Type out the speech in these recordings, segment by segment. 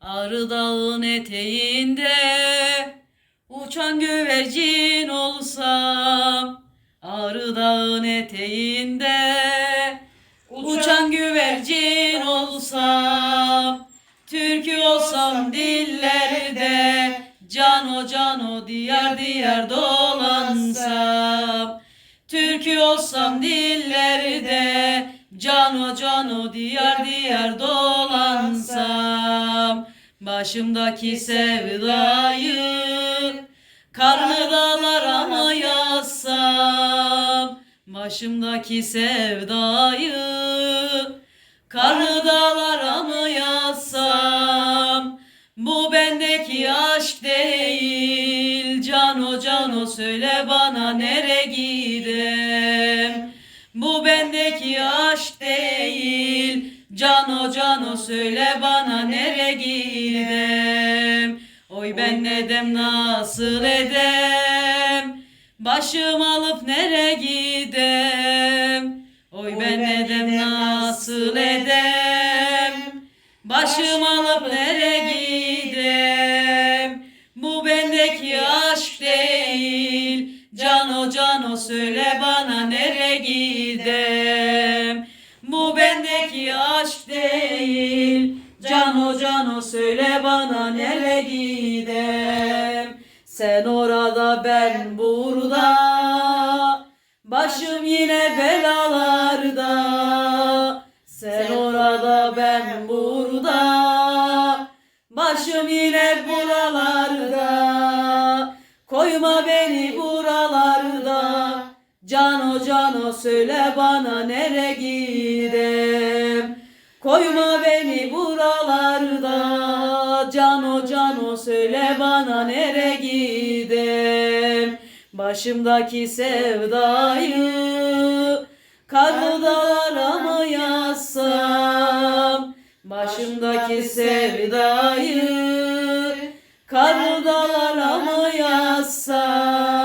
Ağrı dağın eteğinde uçan güvercin olsam Ağrı dağın eteğinde uçan güvercin olsam Türkü olsam dillerde Cano cano diyar diyar dolansam Türkü olsam dillerde Cano cano diyar diyar dolansam Başımdaki sevdayı Karlı dağlara mı yazsam Başımdaki sevdayı Karlı dağlara mı yazsam Bu bendeki aşk değil. Cano cano söyle bana nere gidem Cano söyle bana nere gidem Oy ben nedem nasıl edem? Başım alıp nere gidem Oy ben nedem nasıl edem? Başım alıp nere gidem Bu bendeki aşk değil. Cano cano söyle bana nere gidem bendeki aşk değil. Cano cano söyle bana nere gidem Sen orada ben burada. Başım yine belalarda. Sen orada ben burada. Başım yine buralarda Söyle bana nere gidem? Koyma beni buralarda Cano cano söyle bana nere gidem? Başımdaki sevdayı Karlı dağlara mı yazsam Başımdaki sevdayı Karlı dağlara mı yazsam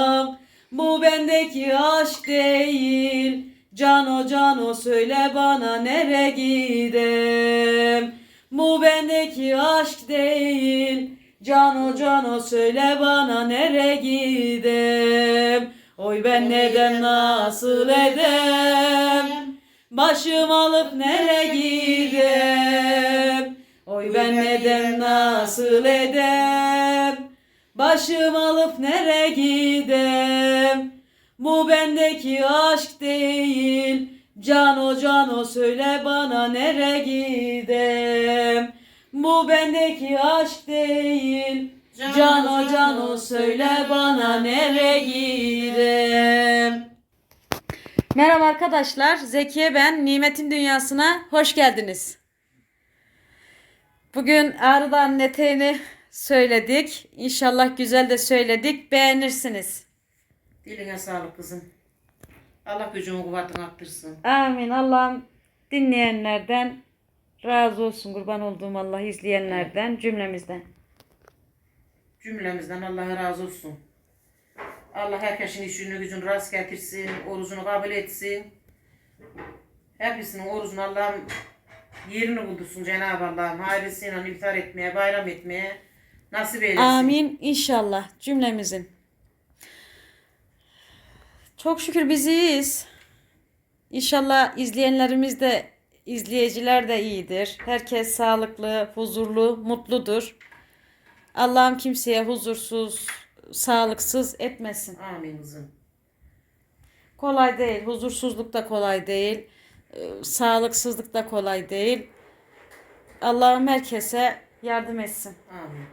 bendeki aşk değil. Cano cano söyle bana nere gidem? Bu bendeki aşk değil. Cano cano söyle bana nere gidem? Oy ben neden nasıl edem? Başım alıp nere gidem? Oy ben neden nasıl edem? Başım alıp nere gidem Bu bendeki aşk değil Cano cano söyle bana nere gidem Bu bendeki aşk değil Cano cano söyle bana nere gidem Merhaba arkadaşlar. Zekiye ben. Nimetin Dünyası'na hoş geldiniz. Bugün Ağrı'dan eteğini söyledik. İnşallah güzel de söyledik. Beğenirsiniz. Diline sağlık kızım. Allah gücünü kuvvetini arttırsın. Amin. Allah'ım dinleyenlerden razı olsun. Kurban olduğum Allah izleyenlerden cümlemizden. Cümlemizden Allah razı olsun. Allah herkesin işini gücünü rast getirsin. Orucunu kabul etsin. Hepsinin orucunu Allah'ım yerini buldursun Cenab-ı Allah'ım. Hayırlısıyla iftar etmeye, bayram etmeye nasip eylesin. Amin. İnşallah cümlemizin. Çok şükür biz iyiyiz. İnşallah izleyenlerimiz de izleyiciler de iyidir. Herkes sağlıklı, huzurlu, mutludur. Allah'ım kimseye huzursuz, sağlıksız etmesin. Amin. Kolay değil. Huzursuzluk da kolay değil. Ee, Sağlıksızlık da kolay değil. Allah'ım herkese yardım etsin. Amin.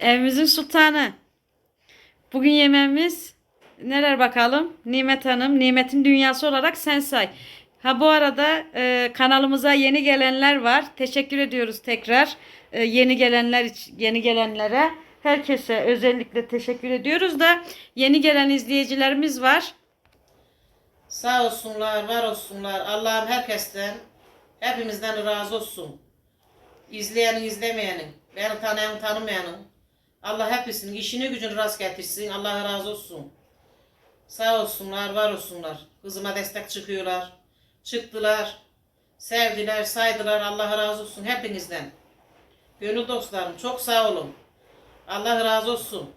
Evimizin sultanı. Bugün yemeğimiz neler bakalım? Nimet Hanım, Nimet'in dünyası olarak sen say. Ha bu arada e, kanalımıza yeni gelenler var. Teşekkür ediyoruz tekrar. E, yeni gelenler yeni gelenlere herkese özellikle teşekkür ediyoruz da yeni gelen izleyicilerimiz var. Sağ olsunlar, var olsunlar. Allah'ım herkesten, hepimizden razı olsun. İzleyenin, izlemeyenin, beni tanıyan, tanımayanın. Allah hepsinin işini gücünü rast getirsin. Allah razı olsun. Sağ olsunlar, var olsunlar. Kızıma destek çıkıyorlar. Çıktılar. sevdiler, saydılar. Allah razı olsun hepinizden. Gönül dostlarım çok sağ olun. Allah razı olsun.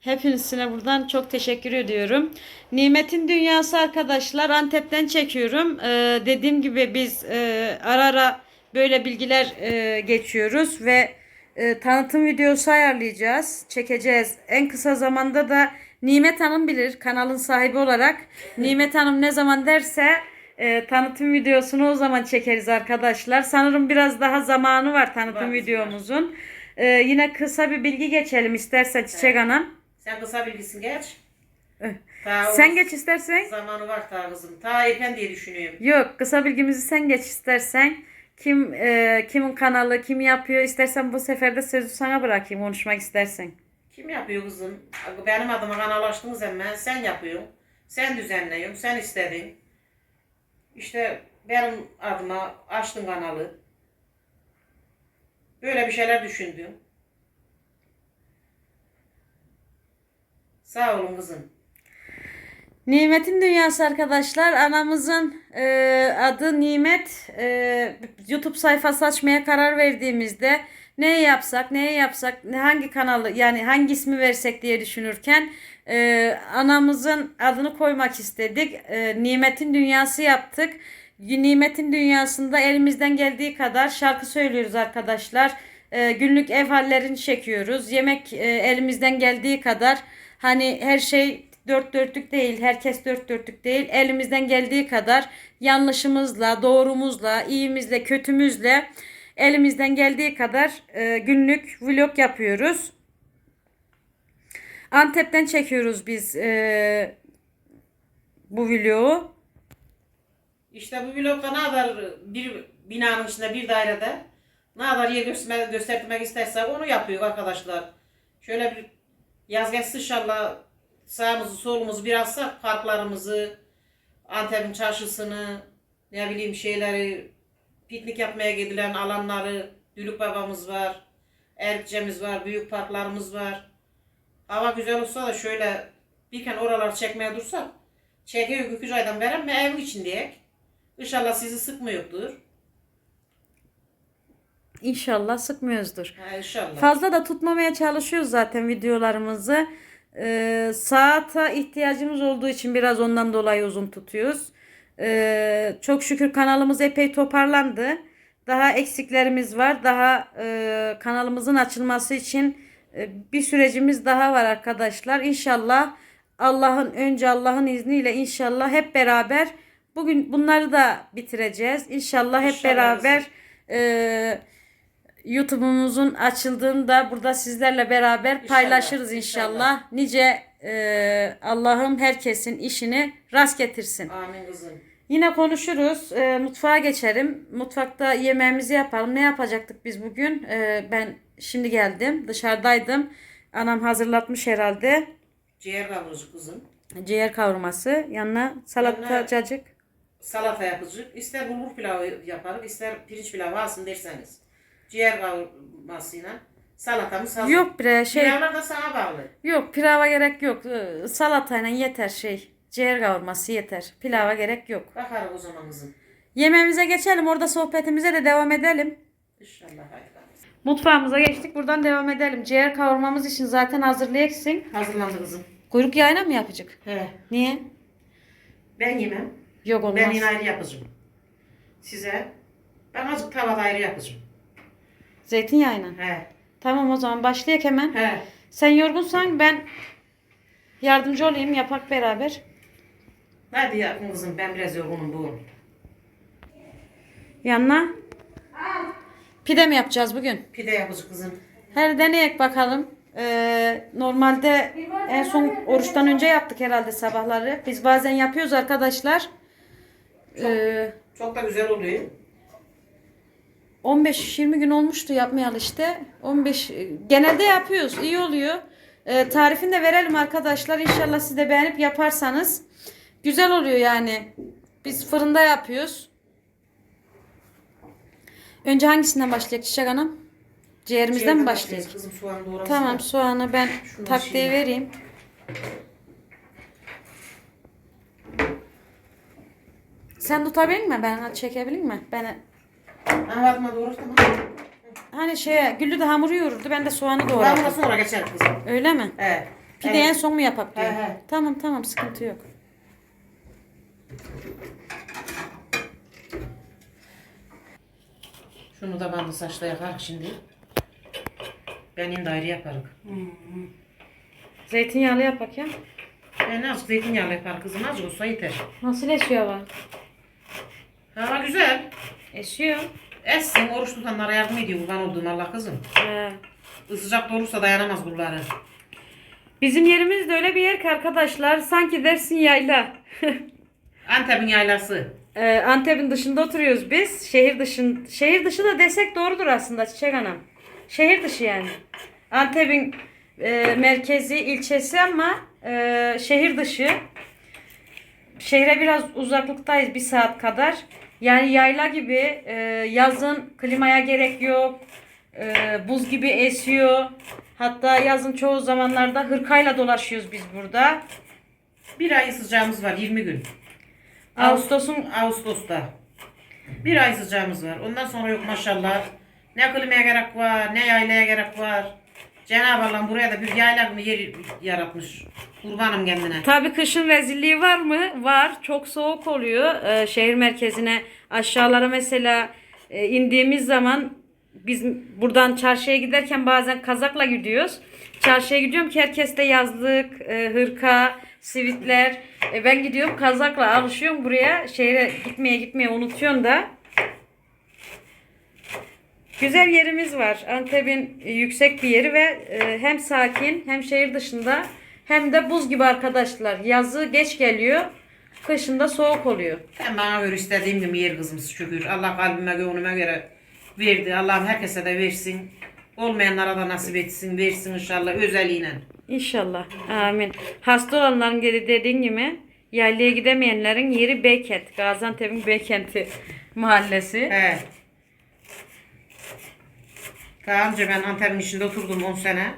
Hepinizine buradan çok teşekkür ediyorum. Nimetin Dünyası arkadaşlar Antep'ten çekiyorum. Ee, dediğim gibi biz e, ara ara böyle bilgiler e, geçiyoruz ve e, tanıtım videosu ayarlayacağız, çekeceğiz. En kısa zamanda da Nimet Hanım bilir kanalın sahibi olarak. Nimet Hanım ne zaman derse e, tanıtım videosunu o zaman çekeriz arkadaşlar. Sanırım biraz daha zamanı var tanıtım Var, videomuzun. Ee, yine kısa bir bilgi geçelim istersen Çiçek Hanım. Sen kısa bilgisin geç. Eh. Ta Sen geç istersen. Zamanı var ta kızım. Ta erken diye düşünüyorum. Yok kısa bilgimizi sen geç istersen. Kim e, kimin kanalı kim yapıyor istersen bu sefer de sözü sana bırakayım konuşmak istersen. Kim yapıyor kızım? Benim adıma kanal açtınız hemen. Sen yapıyorsun. Sen düzenliyorsun. Sen istedin. İşte benim adıma açtın kanalı. Böyle bir şeyler düşündüm. Sağ olun kızım. Nimet'in Dünyası arkadaşlar. Anamızın e, adı Nimet. E, YouTube sayfası açmaya karar verdiğimizde ne yapsak neye yapsak hangi kanalı yani hangi ismi versek diye düşünürken e, anamızın adını koymak istedik. E, Nimet'in Dünyası yaptık. Nimet'in Dünyası'nda elimizden geldiği kadar şarkı söylüyoruz arkadaşlar. E, günlük ev hallerini çekiyoruz. Yemek e, elimizden geldiği kadar hani her şey dört dörtlük değil, herkes dört dörtlük değil. Elimizden geldiği kadar yanlışımızla, doğrumuzla, iyimizle, kötümüzle elimizden geldiği kadar e, günlük vlog yapıyoruz. Antep'ten çekiyoruz biz e, bu vlogu. İşte bu vlogda ne kadar bir binanın içinde bir dairede ne kadar yer göstermek, göstermek isterse onu yapıyor arkadaşlar. Şöyle bir yaz geçsin inşallah sağımızı solumuzu biraz da parklarımızı, Antep'in çarşısını, ne bileyim şeyleri, piknik yapmaya gidilen alanları, Dülük babamız var, Erkçemiz var, büyük parklarımız var. Hava güzel olsa da şöyle birken oralar çekmeye dursak, çekiyor güküz aydan beri mi evin içindeyek. İnşallah sizi sıkmıyordur. İnşallah sıkmıyoruzdur. Ha, inşallah. Fazla da tutmamaya çalışıyoruz zaten videolarımızı. Ee, saate ihtiyacımız olduğu için biraz ondan dolayı uzun tutuyoruz. Ee, çok şükür kanalımız epey toparlandı. Daha eksiklerimiz var. Daha e, kanalımızın açılması için e, bir sürecimiz daha var arkadaşlar. İnşallah Allah'ın önce Allah'ın izniyle inşallah hep beraber bugün bunları da bitireceğiz. İnşallah hep İnşallah beraber e, YouTube'umuzun açıldığında burada sizlerle beraber paylaşırız inşallah. inşallah. Nice e, Allah'ım herkesin işini rast getirsin. Amin kızım. Yine konuşuruz. E, mutfağa geçerim. Mutfakta yemeğimizi yapalım. Ne yapacaktık biz bugün? E, ben şimdi geldim. Dışarıdaydım. Anam hazırlatmış herhalde. Ciğer kavurucu kızım. Ciğer kavurması. Yanına salata Yanına- cacık. Salata yapıcı. İster bulgur pilavı yaparız, ister pirinç pilavı alsın derseniz. Ciğer kavurmasıyla salatamız hazır. Yok bre şey. Pilavlar da sana bağlı. Yok pilava gerek yok. E, Salatayla yeter şey. Ciğer kavurması yeter. Pilava gerek yok. Bakarız o zaman kızım. Yemeğimize geçelim. Orada sohbetimize de devam edelim. İnşallah bakalım. Mutfağımıza geçtik. Buradan devam edelim. Ciğer kavurmamız için zaten hazırlayacaksın. Hazırlandı kızım. Kuyruk yağıyla mı yapacak? He. Niye? Ben yemem. Yok olmaz. Ben yine ayrı yapacağım. Size ben azıcık tavada ayrı yapacağım. Zeytinyağıyla. He. Tamam o zaman başlayak hemen. He. Sen yorgunsan ben yardımcı olayım yapak beraber. Hadi yapın kızım ben biraz yorgunum bugün. Yanına pide mi yapacağız bugün? Pide yapacak kızım. Her deneyek bakalım. Ee, normalde en son oruçtan önce yaptık herhalde sabahları. Biz bazen yapıyoruz arkadaşlar. Ee, Çok da güzel oluyor. 15-20 gün olmuştu yapmayalı işte. 15 genelde yapıyoruz. iyi oluyor. Ee, tarifini de verelim arkadaşlar. İnşallah siz de beğenip yaparsanız. Güzel oluyor yani. Biz fırında yapıyoruz. Önce hangisinden başlayacak Çiçek Hanım? Ciğerimizden mi Ciğerden başlayacak? Kızım doğrasın. Tamam soğanı ben Şunu taktiği şimdi- Sen tutabilir mi? Ben çekebilir mi? Ben Ha Fatma doğru tamam. hani şeye Güllü de hamuru yoğururdu. Ben de soğanı doğradım. sonra geçer kızım. Öyle mi? He. Pideyi en son mu yapak diyor. He, he. Tamam tamam sıkıntı yok. Şunu da bandı saçla yakar şimdi. Ben indi ayrı yaparım. Zeytinyağlı yapak ya. Ben azıcık zeytinyağlı yapar kızım. Azıcık olsa yeter. Nasıl esiyor hava? Hava güzel. Esiyor. Essin oruç tutanlara yardım ediyor kurban olduğum Allah kızım. He. Isıcak da olursa dayanamaz kulları. Bizim yerimiz de öyle bir yer ki arkadaşlar. Sanki dersin yayla. Antep'in yaylası. Ee, Antep'in dışında oturuyoruz biz. Şehir dışın şehir dışı da desek doğrudur aslında Çiçek Hanım. Şehir dışı yani. Antep'in e, merkezi ilçesi ama e, şehir dışı. Şehre biraz uzaklıktayız bir saat kadar. Yani yayla gibi e, yazın klimaya gerek yok. E, buz gibi esiyor. Hatta yazın çoğu zamanlarda hırkayla dolaşıyoruz biz burada. Bir ay sıcağımız var 20 gün. Ağustos'un Ağustos'ta. Bir ay sıcağımız var. Ondan sonra yok maşallah. Ne klimaya gerek var, ne yaylaya gerek var. Cenab-ı Allah buraya da bir yayla mı yer yaratmış. Kurbanım kendine. Tabii kışın rezilliği var mı? Var. Çok soğuk oluyor. Ee, şehir merkezine aşağılara mesela e, indiğimiz zaman biz buradan çarşıya giderken bazen kazakla gidiyoruz. Çarşıya gidiyorum ki herkes de yazlık, e, hırka, sivitler. E, ben gidiyorum kazakla alışıyorum buraya. Şehre gitmeye gitmeye unutuyorsun da. Güzel yerimiz var. Antep'in yüksek bir yeri ve e, hem sakin hem şehir dışında hem de buz gibi arkadaşlar. Yazı geç geliyor. Kışında soğuk oluyor. Ben bana göre istediğim gibi yer kızımız şükür. Allah kalbime gönlüme göre verdi. Allah'ım herkese de versin. Olmayanlara da nasip etsin, versin inşallah özelliğine. İnşallah. Amin. Hasta olanların geri dediğin gibi yaylaya gidemeyenlerin yeri Beykent. Gaziantep'in Beykent'i mahallesi. He. Daha önce ben Antep'in içinde oturdum 10 sene.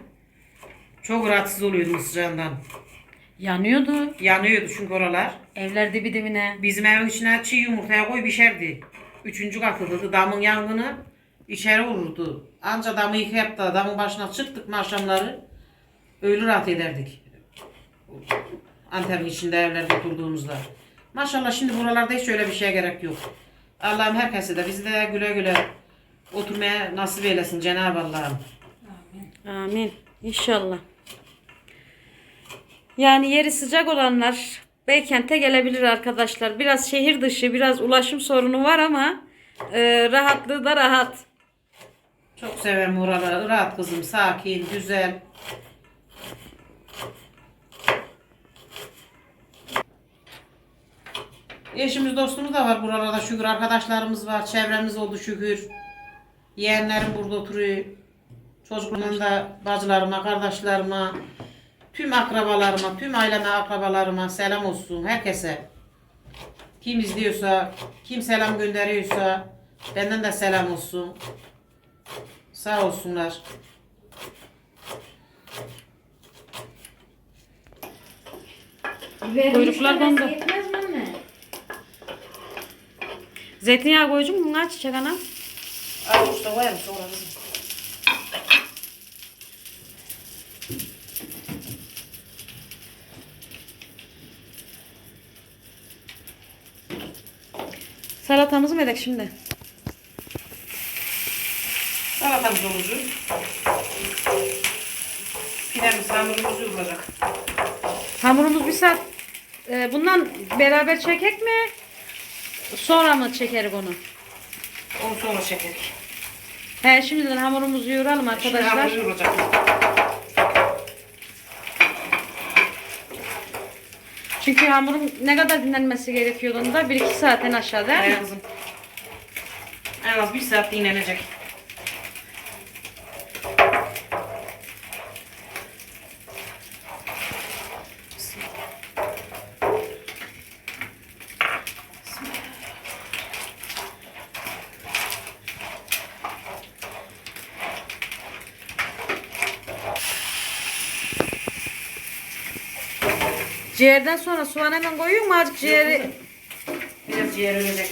Çok rahatsız oluyordum sıcağından. Yanıyordu. Yanıyordu çünkü oralar. Evler dibi dibine. Bizim evin içine çiğ yumurtaya koy pişerdi. Üçüncü katıydı. Damın yangını içeri vururdu. Anca damı yıkayıp da damın başına çıktık mı akşamları öyle rahat ederdik. Antep'in içinde evlerde oturduğumuzda. Maşallah şimdi buralarda hiç öyle bir şeye gerek yok. Allah'ım herkese de bizi de güle güle oturmaya nasip eylesin Cenab-ı Allah'ım. Amin. İnşallah. Yani yeri sıcak olanlar Beykent'e gelebilir arkadaşlar. Biraz şehir dışı, biraz ulaşım sorunu var ama e, rahatlığı da rahat. Çok severim oraları. Rahat kızım, sakin, güzel. Eşimiz dostumuz da var buralarda şükür. Arkadaşlarımız var. Çevremiz oldu şükür. Yeğenlerim burada oturuyor. Çocuklarımın da bacılarıma, kardeşlerime, tüm akrabalarıma, tüm aileme, akrabalarıma selam olsun. Herkese. Kim izliyorsa, kim selam gönderiyorsa benden de selam olsun. Sağ olsunlar. Kuyruklar kondu. Yetmez mi anne? Zeytinyağı koyacağım bunlar çiçek ana. Koyalım sonra kızım. Salatamızı mı edek şimdi? Salatamız olacak. Pidemiz hamurumuz olacak. Hamurumuz bir saat. e, bundan beraber çekek mi? Sonra mı çekerik onu? Onu sonra çekerik. He şimdiden hamurumuzu yoğuralım Şimdi arkadaşlar. hamur. Çünkü hamurun ne kadar dinlenmesi gerekiyor onda? 1-2 saatten aşağı değil Evet mi? kızım. En az bir saat dinlenecek. Ciğerden sonra soğan hemen koyuyor mu azıcık ciğeri? Biraz Ciğer ölecek.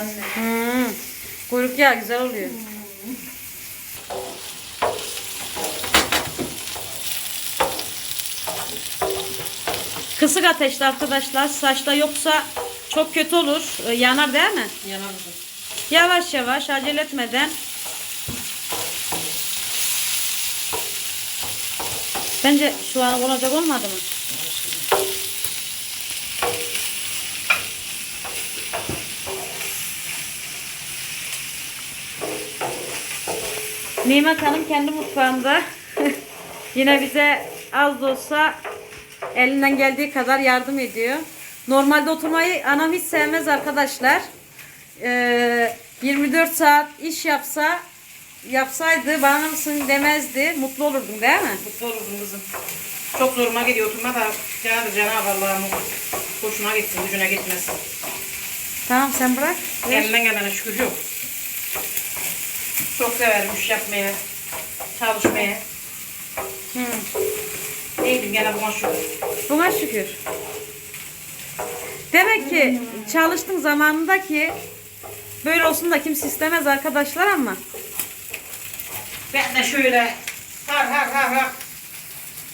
Anne. Hmm. Kuyruk yağı güzel oluyor. Kısık ateşte arkadaşlar. Saçta yoksa çok kötü olur. Ee, Yanar değil mi? Yanar. Yavaş yavaş acele etmeden. Bence şu an olacak olmadı mı? Nimet Hanım kendi mutfağında yine bize az da olsa elinden geldiği kadar yardım ediyor. Normalde oturmayı anam hiç sevmez arkadaşlar. Ee, 24 saat iş yapsa yapsaydı bana mısın demezdi. Mutlu olurdun değil mi? Mutlu olurdum kızım. Çok zoruma gidiyor oturma da Cenab-ı Cenab-ı Allah'ın hoşuna gitsin, gücüne gitmesin. Tamam sen bırak. Ver. Elinden gelene şükür yok. Çok severim iş yapmaya, çalışmaya. Hı. Neydim gene buna şükür. Buna şükür. Demek ki çalıştığın zamanında ki böyle olsun da kimse istemez arkadaşlar ama Ben de şöyle har har har har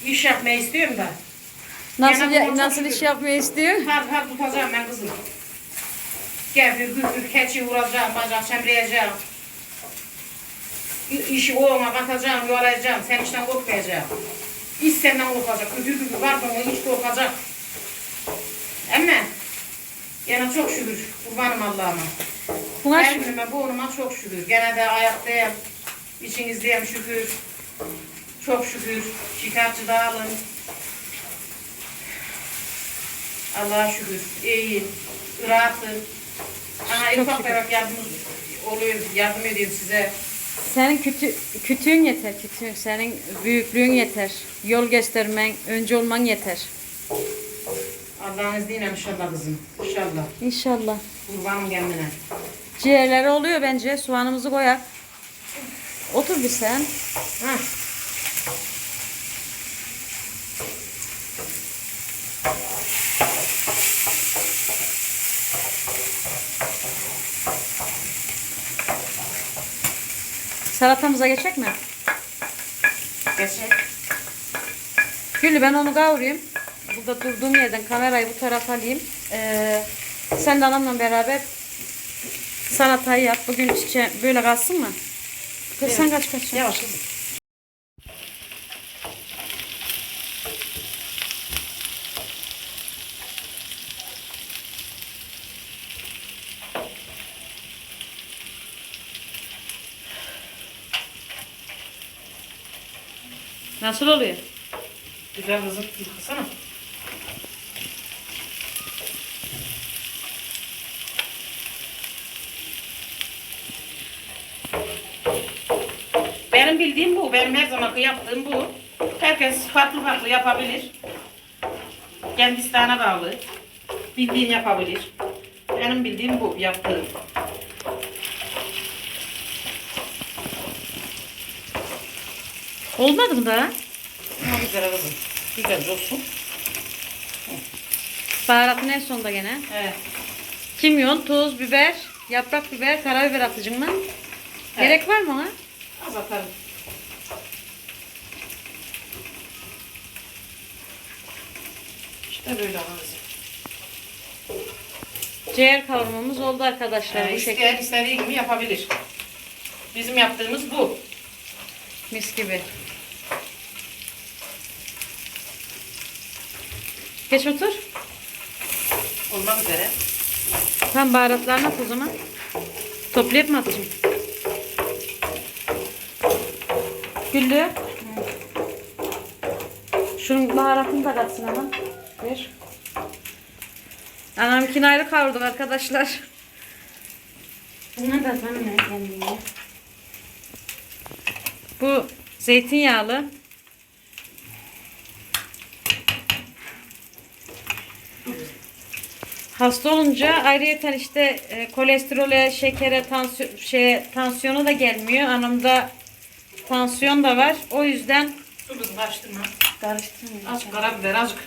iş yapmayı istiyorum da. nasıl Gene buna çok nasıl şükür. iş yapmayı istiyor? Har har tutacağım ben kızım. Gevür gülür keçi vuracağım, bacak çemreyeceğim. İşi oğluma katacağım, yoracağım, sen işten korkmayacağım. İş senden korkacak, güdür var bana iş korkacak. Ama yine çok şükür, kurbanım Allah'ıma. Buna Her günüme burnuma çok şükür. Gene de ayaktayım, içinizdeyim şükür. Çok şükür, şikayetçi dağılın. Allah'a şükür. İyiyim. Rahatım. Ana ufak tefek yardımımız oluyor. Yardım ediyorum size. Senin kütü, kütüğün yeter kütüğün. Senin büyüklüğün yeter. Yol göstermen, önce olman yeter. Allah'ın izniyle inşallah kızım. İnşallah. İnşallah. Kurbanım kendine. Ciğerleri oluyor bence. Soğanımızı koyak. Otur bir sen. Hah. Salatamıza geçecek mi? Geçin. Gülü ben onu kavurayım. Burada durduğum yerden kamerayı bu tarafa alayım. Ee, sen de anamla beraber salatayı yap. Bugün çiçeği böyle kalsın mı? Kız sen kaç kaç. Yavaş kızım. Nasıl oluyor? Güzel kızım. Yıkasana. Benim bildiğim bu. Benim her zamanki yaptığım bu. Herkes farklı farklı yapabilir. Kendi isteğine bağlı. Bildiğin yapabilir. Benim bildiğim bu. Yaptığım. Olmadı mı daha? Ama güzel kızım. Güzel olsun. Baharatın en sonda gene. Evet. Kimyon, tuz, biber, yaprak biber, karabiber atıcın mı? Gerek var mı ona? Az atarım. İşte böyle kızım. Ciğer kavurmamız oldu arkadaşlar Yani bu isteyen şekilde. istediği gibi yapabilir. Bizim yaptığımız bu. Mis gibi. Geç otur. Olmak üzere. Tam baharatlarını at o zaman. Toplayıp mı atacağım? Güllü. Şunun baharatını da katsın ama. Ver. Anamkini ayrı kavurduk arkadaşlar. Buna da sana kendine. Bu zeytinyağlı. Hasta olunca ayrıyeten işte e, kolesterole, şekere, tansiyon, şeye, tansiyona da gelmiyor. Anamda tansiyon da var. O yüzden Dur kızım karıştırma. Karıştırmıyor. Az karabiber azıcık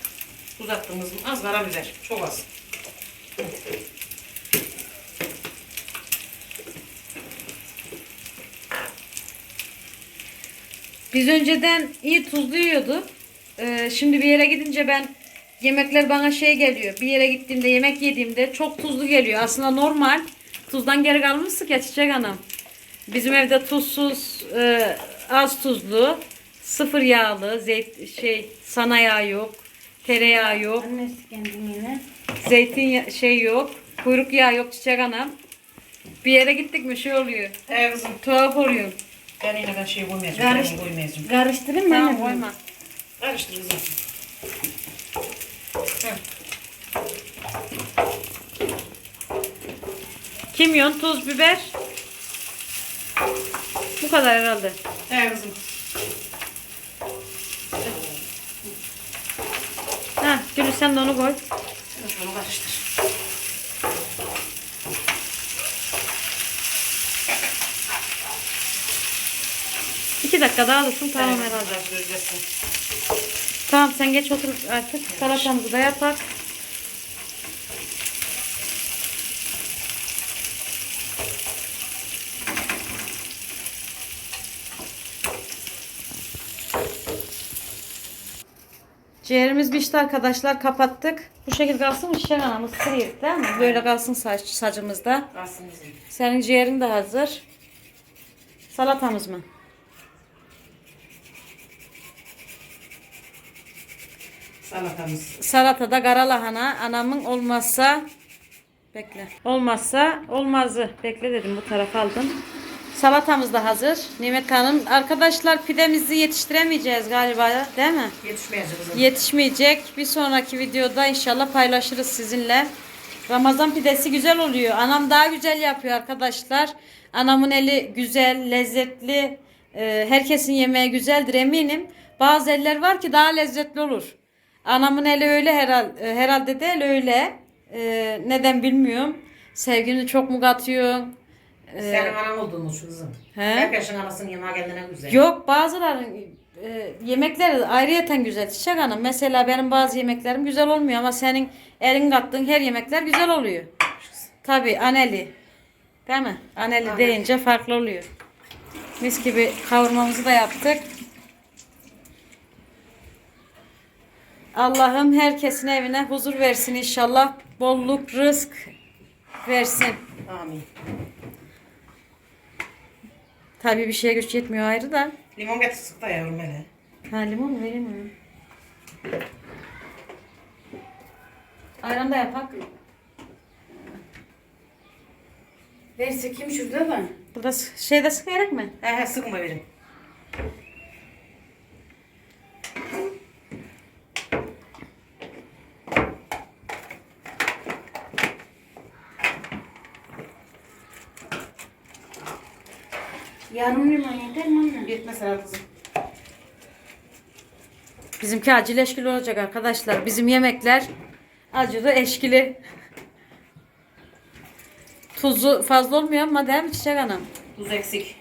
uzattığımız az karabiber. Çok az. Biz önceden iyi tuzlu yiyorduk. Ee, şimdi bir yere gidince ben yemekler bana şey geliyor. Bir yere gittiğimde yemek yediğimde çok tuzlu geliyor. Aslında normal. Tuzdan geri kalmıştık ya Çiçek Hanım. Bizim evde tuzsuz, e, az tuzlu, sıfır yağlı, zeyt, şey sana yağ yok, tereyağı yok, Annesi kendine. zeytin ya- şey yok, kuyruk yağı yok Çiçek Hanım. Bir yere gittik mi şey oluyor. Evet kızım. Tuhaf oluyor. Ben yine ben şey koymayacağım. Karış- Ben koymayacağım. Karıştırayım mı? Tamam anne koyma. Karıştır kızım. Kimyon, tuz, biber. Bu kadar herhalde. Evet kızım. Ha, Gülü sen de onu koy. Şunu karıştır. İki dakika daha dursun tamam herhalde. Tamam sen geç otur artık. Salatamızı da yapak. Ciğerimiz pişti arkadaşlar kapattık. Bu şekilde kalsın mı Şişen anamız yedik değil mi? Böyle kalsın saç, sacımızda. Kalsın kızım. Senin ciğerin de hazır. Salatamız mı? Salatamız. Salatada kara lahana anamın olmazsa bekle. Olmazsa olmazı. Bekle dedim bu tarafa aldım. Salatamız da hazır. Nimet Hanım. Arkadaşlar pidemizi yetiştiremeyeceğiz galiba değil mi? Yetişmeyecek. Yetişmeyecek. Bir sonraki videoda inşallah paylaşırız sizinle. Ramazan pidesi güzel oluyor. Anam daha güzel yapıyor arkadaşlar. Anamın eli güzel, lezzetli. Ee, herkesin yemeği güzeldir eminim. Bazı eller var ki daha lezzetli olur. Anamın eli öyle herhalde, herhalde değil öyle. Ee, neden bilmiyorum. Sevgini çok mu katıyor? Ee, Senin anan olduğumuz kızım. He? Herkesin anasının yemeği kendine güzel. Yok bazıların e, yemekleri ayrıyeten güzel Çiçek Hanım. Mesela benim bazı yemeklerim güzel olmuyor ama senin elin kattığın her yemekler güzel oluyor. Tabi aneli. Değil mi? Aneli Aneli. deyince farklı oluyor. Mis gibi kavurmamızı da yaptık. Allah'ım herkesin evine huzur versin inşallah. Bolluk, rızk versin. Amin. Tabii bir şeye güç yetmiyor ayrı da. Limon getir sık da yavrum hele. Ha limon mi? Ayran da yapak. Verse kim şurada mı? Burada s- şeyde sıkayarak mı? He he sıkma verin. Yarım limon yeter mi anne? Yetmez herhalde kızım. Bizimki acılı eşkili olacak arkadaşlar. Bizim yemekler acılı eşkili. Tuzu fazla olmuyor ama değil mi Çiçek Hanım? Tuz eksik.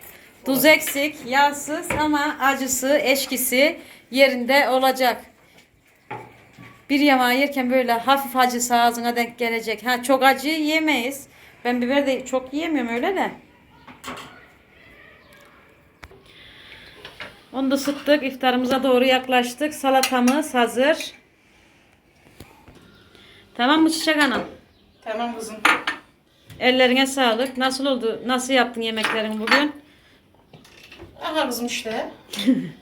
Tuz eksik, yağsız ama acısı, eşkisi yerinde olacak. Bir yamağı yerken böyle hafif acısı ağzına denk gelecek. Ha çok acı yemeyiz. Ben biber de çok yiyemiyorum öyle de. Onu da sıktık. İftarımıza doğru yaklaştık. Salatamız hazır. Tamam mı Çiçek Hanım? Tamam kızım. Ellerine sağlık. Nasıl oldu? Nasıl yaptın yemeklerini bugün? Aha kızım işte.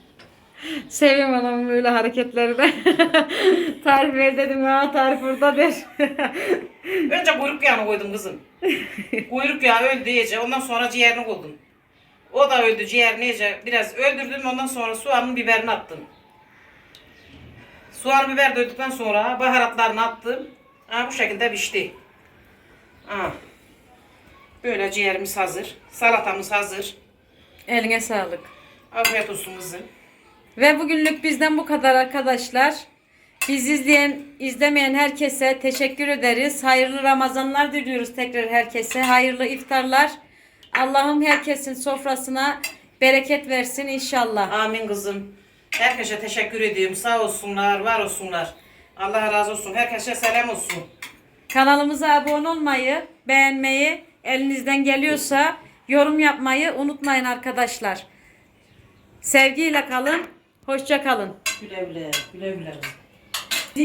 Seviyorum adamın böyle hareketleri de. tarif ver dedim ha tarif burada der. Önce kuyruk yağını koydum kızım. kuyruk yağı öldü iyice. Ondan sonra ciğerini koydum. O da öldü ciğerini iyice. Biraz öldürdüm. Ondan sonra soğanın biberini attım. Soğan biber döktükten sonra baharatlarını attım. Ha, bu şekilde pişti. Ha. Böyle ciğerimiz hazır. Salatamız hazır. Eline sağlık. Afiyet olsun kızım. Ve bugünlük bizden bu kadar arkadaşlar. Biz izleyen, izlemeyen herkese teşekkür ederiz. Hayırlı Ramazanlar diliyoruz tekrar herkese. Hayırlı iftarlar. Allah'ım herkesin sofrasına bereket versin inşallah. Amin kızım. Herkese teşekkür ediyorum. Sağ olsunlar, var olsunlar. Allah razı olsun. Herkese selam olsun. Kanalımıza abone olmayı, beğenmeyi, elinizden geliyorsa yorum yapmayı unutmayın arkadaşlar. Sevgiyle kalın, hoşça kalın. Güle güle, güle güle.